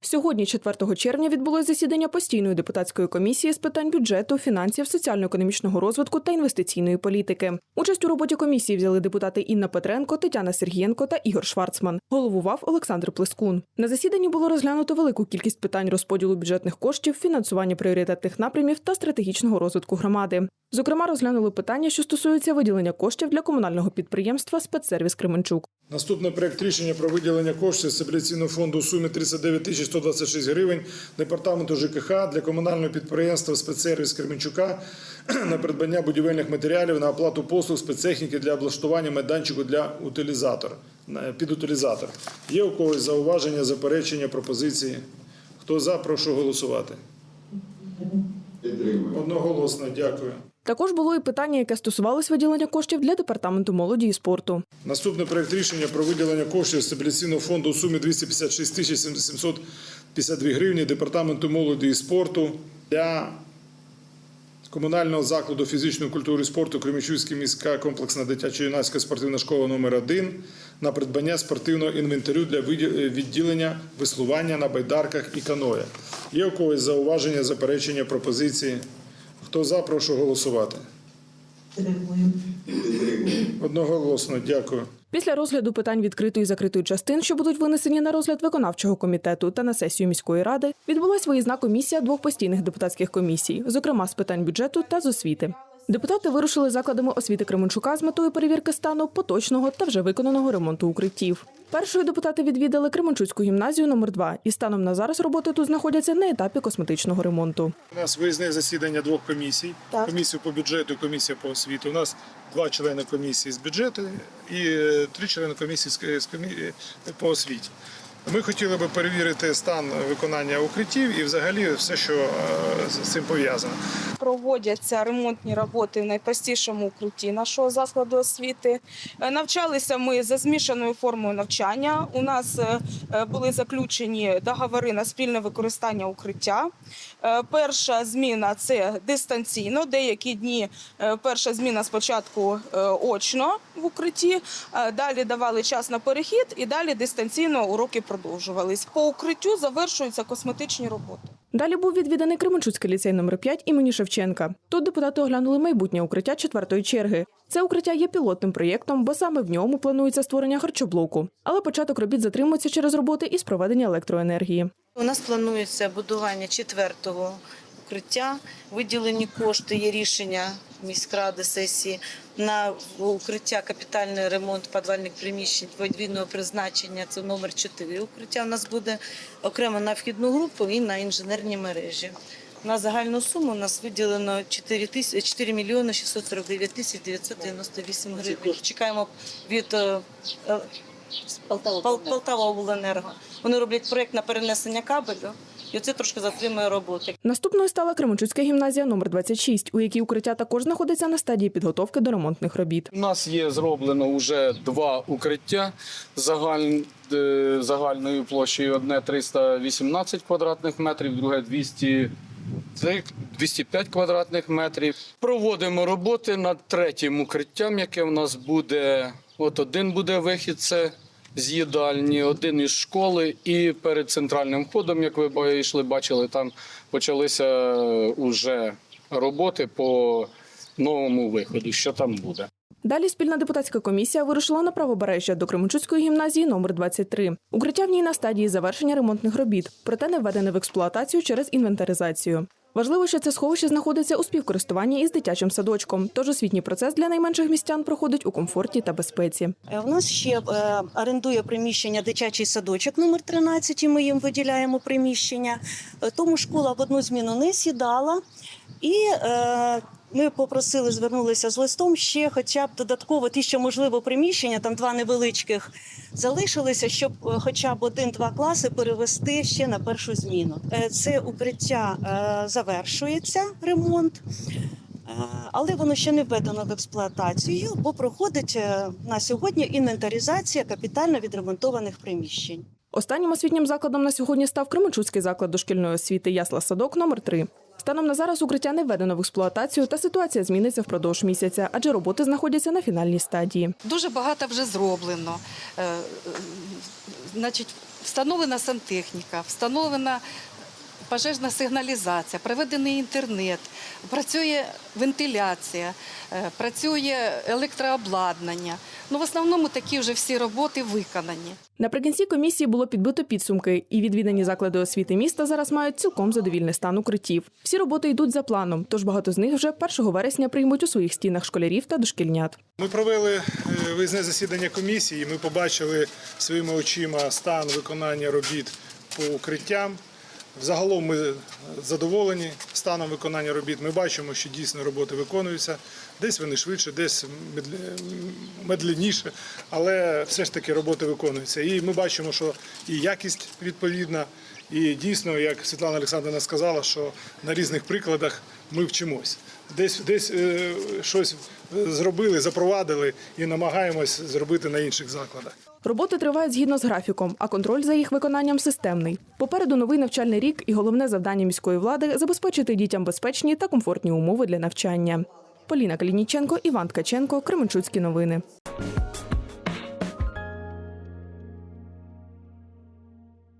Сьогодні, 4 червня, відбулось засідання постійної депутатської комісії з питань бюджету, фінансів, соціально-економічного розвитку та інвестиційної політики. Участь у роботі комісії взяли депутати Інна Петренко, Тетяна Сергієнко та Ігор Шварцман. Головував Олександр Плескун. На засіданні було розглянуто велику кількість питань розподілу бюджетних коштів, фінансування пріоритетних напрямів та стратегічного розвитку громади. Зокрема, розглянули питання, що стосуються виділення коштів для комунального підприємства Спецсервіс Кременчук. Наступний проект рішення про виділення коштів з фонду у сумі 39 тисяч 126 гривень департаменту ЖКХ для комунального підприємства спецсервіс Кременчука на придбання будівельних матеріалів на оплату послуг спецтехніки для облаштування майданчику для утилізатора під утилізатор. Є у когось зауваження, заперечення, пропозиції? Хто за, прошу голосувати. Одноголосно, дякую. Також було і питання, яке стосувалось виділення коштів для департаменту молоді і спорту. Наступний проект рішення про виділення коштів стабіляційного фонду у сумі 256 тисяч 752 гривні департаменту молоді і спорту для комунального закладу фізичної культури і спорту Кремічуська міська комплексна дитячо-юнацька спортивна школа номер 1 на придбання спортивного інвентарю для відділення веслування на байдарках і каноє. Є у когось зауваження, заперечення, пропозиції? Хто за, прошу голосувати. Одноголосно, дякую. Після розгляду питань відкритої і закритої частин, що будуть винесені на розгляд виконавчого комітету та на сесію міської ради, відбулась виїзна комісія двох постійних депутатських комісій, зокрема з питань бюджету та з освіти. Депутати вирушили закладами освіти Кременчука з метою перевірки стану поточного та вже виконаного ремонту укриттів. Першою депутати відвідали Кременчуцьку гімназію номер 2 і станом на зараз роботи тут знаходяться на етапі косметичного ремонту. У нас виїзне засідання двох комісій: Так. комісію по бюджету, і комісія по освіті. У нас два члени комісії з бюджету і е, три члени комісії комі- е, по освіті. Ми хотіли би перевірити стан виконання укриттів і взагалі все, що е, з цим пов'язано. проводяться ремонтні роботи в найпростішому укритті нашого закладу освіти. Е, Навчалися ми за змішаною формою навчання. У нас е, були заключені договори на спільне використання укриття. Перша зміна це дистанційно. Деякі дні перша зміна спочатку очно в укритті, далі давали час на перехід і далі дистанційно уроки продовжувались. По укриттю завершуються косметичні роботи. Далі був відвіданий Кременчуцький ліцей номер 5 імені Шевченка. Тут депутати оглянули майбутнє укриття четвертої черги. Це укриття є пілотним проєктом, бо саме в ньому планується створення харчоблоку. Але початок робіт затримується через роботи із проведення електроенергії. У нас планується будування четвертого укриття. Виділені кошти, є рішення міськради сесії на укриття капітальний ремонт підвальних приміщень подвійного призначення. Це номер 4 укриття. У нас буде окремо на вхідну групу і на інженерні мережі. На загальну суму у нас виділено 4, тисяч, 4 мільйони 649 тисяч 998 гривень. Чекаємо від е, е, Полтава обленерго. Вони роблять проєкт на перенесення кабелю, і це трошки затримує роботи. Наступною стала Кременчуцька гімназія номер 26, у якій укриття також знаходиться на стадії підготовки до ремонтних робіт. У нас є зроблено вже два укриття загаль... е, загальною площею. Одне 318 квадратних метрів, друге 200... це 205 квадратних метрів. Проводимо роботи над третім укриттям, яке в нас буде. От один буде вихід, це з їдальні, один із школи, і перед центральним входом, як ви йшли, бачили, там почалися вже роботи по новому виходу. Що там буде? Далі спільна депутатська комісія вирушила на правобережжя до Кременчуцької гімназії номер 23. Укриття в ній на стадії завершення ремонтних робіт, проте не введене в експлуатацію через інвентаризацію. Важливо, що це сховище знаходиться у співкористуванні із дитячим садочком, тож освітній процес для найменших містян проходить у комфорті та безпеці. Е, У нас ще е, орендує приміщення дитячий садочок номер 13, і ми їм виділяємо приміщення. Е, Тому школа в одну зміну не сідала. І е, ми попросили, звернулися з листом ще хоча б додатково ті, що можливо приміщення, там два невеличких залишилися, щоб е, хоча б один-два класи перевести ще на першу зміну. Е, Це укриття е, завершується ремонт. Але воно ще не введено в експлуатацію, бо проходить на сьогодні інвентаризація капітально відремонтованих приміщень. Останнім освітнім закладом на сьогодні став Кременчуцький заклад дошкільної освіти Ясла Садок номер 3 Станом на зараз укриття не введено в експлуатацію, та ситуація зміниться впродовж місяця, адже роботи знаходяться на фінальній стадії. Дуже багато вже зроблено. Е, е, Значить, встановлена сантехніка, встановлена пожежна сигналізація, проведений інтернет, працює вентиляція, е, працює електрообладнання. Ну, в основному такі вже всі роботи виконані. Наприкінці комісії було підбито підсумки, і відвідані заклади освіти міста зараз мають цілком задовільний стан укриттів. Всі роботи йдуть за планом, тож багато з них вже 1 вересня приймуть у своїх стінах школярів та дошкільнят. Ми провели е, виїзне засідання комісії. Ми побачили своїми очима стан виконання робіт по укриттям. Взагалом ми задоволені станом виконання робіт. Ми бачимо, що дійсно роботи виконуються. Десь вони швидше, десь медленніше, але все ж таки роботи виконуються. І ми бачимо, що і якість відповідна, і дійсно, як Світлана Олександрівна сказала, що на різних прикладах ми вчимось. Десь десь е, щось зробили, запровадили і намагаємось зробити на інших закладах. Роботи тривають згідно з графіком, а контроль за їх виконанням системний. Попереду новий навчальний рік, і головне завдання міської влади забезпечити дітям безпечні та комфортні умови для навчання. Поліна Калініченко, Іван Ткаченко, Кременчуцькі новини.